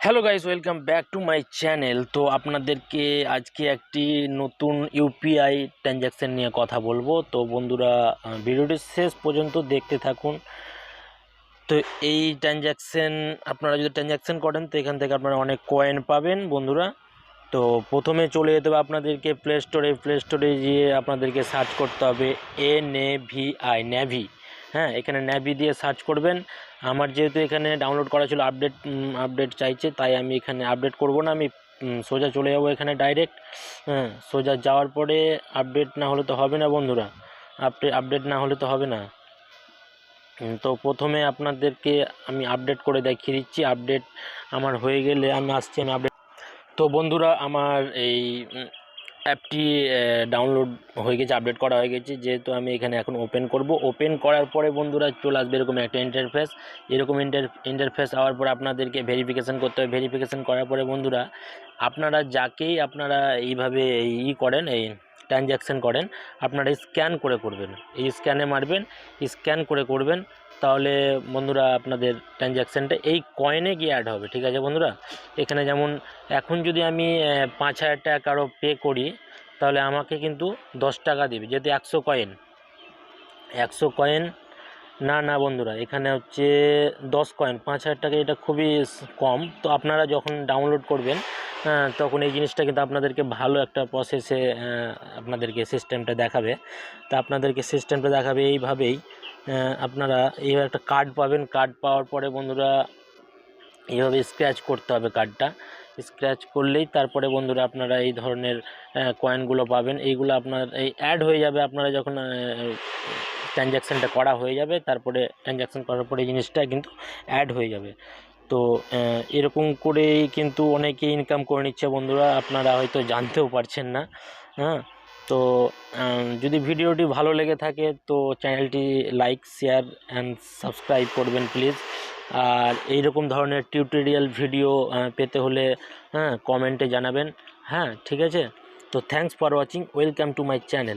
Hello guys welcome back to my channel তো আপনাদেরকে আজকে একটি নতুন ইউপিআই ট্রানজ্যাকশান নিয়ে কথা বলব। তো বন্ধুরা ভিডিওটি শেষ পর্যন্ত দেখতে থাকুন। তো এই ট্রানজ্যাকশান আপনারা যদি ট্রানজ্যাকশান করেন, তো এখান থেকে আপনারা অনেক কয়েন পাবেন বন্ধুরা। তো প্রথমে চলে যেতে হবে আপনাদেরকে প্লে স্টোরে প্লে স্টোরে গিয়ে আপনাদেরকে সার্চ করতে হবে এ নে ভি আই ন্যাভি হ্যাঁ এখানে ন্যাভি দিয়ে সার্চ করবেন। আমার যেহেতু এখানে ডাউনলোড করা ছিল আপডেট আপডেট চাইছে, তাই আমি এখানে আপডেট করব না। আমি সোজা চলে যাব এখানে ডাইরেক্ট হ্যাঁ সোজা যাওয়ার পরে আপডেট না হলে তো হবে না বন্ধুরা। আপডেট আপডেট না হলে তো হবে না। তো প্রথমে আপনাদেরকে আমি আপডেট করে দেখিয়ে দিচ্ছি। আপডেট আমার হয়ে গেলে আমি আসছি, আমি আপডেট তো বন্ধুরা, আমার এই অ্যাপটি ডাউনলোড হয়ে গেছে আপডেট করা হয়ে গেছে। যেহেতু আমি এখানে এখন ওপেন করব। ওপেন করার পরে বন্ধুরা চলে আসবে এরকম একটা ইন্টারফেস এরকম ইন্টার ইন্টারফেস আওয়ার পরে আপনাদেরকে ভেরিফিকেশান করতে হবে। ভেরিফিকেশান করার পরে বন্ধুরা, আপনারা যাকেই আপনারা এইভাবে ই করেন, এই ট্রানজ্যাকশান করেন, আপনারা স্ক্যান করে করবেন। এই স্ক্যানে মারবেন স্ক্যান করে করবেন। তাহলে বন্ধুরা আপনাদের ট্রানজ্যাকশানটা এই কয়েনে গিয়ে অ্যাড হবে, ঠিক আছে বন্ধুরা? এখানে যেমন এখন যদি আমি পাঁচ হাজার টাকা কারও পে করি, তাহলে আমাকে কিন্তু দশ টাকা দেবে, যেহেতু একশো কয়েন একশো কয়েন না না বন্ধুরা, এখানে হচ্ছে দশ কয়েন পাঁচ হাজার টাকা এটা খুবই কম। তো আপনারা যখন ডাউনলোড করবেন তখন এই জিনিসটা কিন্তু আপনাদেরকে ভালো একটা প্রসেসে আপনাদেরকে সিস্টেমটা দেখাবে। তা আপনাদেরকে সিস্টেমটা দেখাবে এইভাবেই। আপনারা এইভাবে একটা কার্ড পাবেন। কার্ড পাওয়ার পরে বন্ধুরা এইভাবে স্ক্র্যাচ করতে হবে কার্ডটা স্ক্র্যাচ করলেই তারপরে বন্ধুরা আপনারা এই ধরনের কয়েনগুলো পাবেন। এইগুলো আপনার, এই অ্যাড হয়ে যাবে আপনারা যখন ট্রানজ্যাকশানটা করা হয়ে যাবে, তারপরে ট্রানজ্যাকশান করার পরে জিনিসটা কিন্তু অ্যাড হয়ে যাবে। তো এরকম করেই কিন্তু অনেকে ইনকাম করে নিচ্ছে বন্ধুরা। আপনারা হয়তো জানতেও পারছেন না। হ্যাঁ? তো যদি ভিডিওটি ভালো লেগে থাকে, তো চ্যানেলটি লাইক, শেয়ার অ্যান্ড সাবস্ক্রাইব করবেন প্লিজ। আর এই রকম ধরনের টিউটোরিয়াল ভিডিও পেতে হলে হ্যাঁ কমেন্টে জানাবেন। হ্যাঁ ঠিক আছে? তো thanks for watching welcome to my channel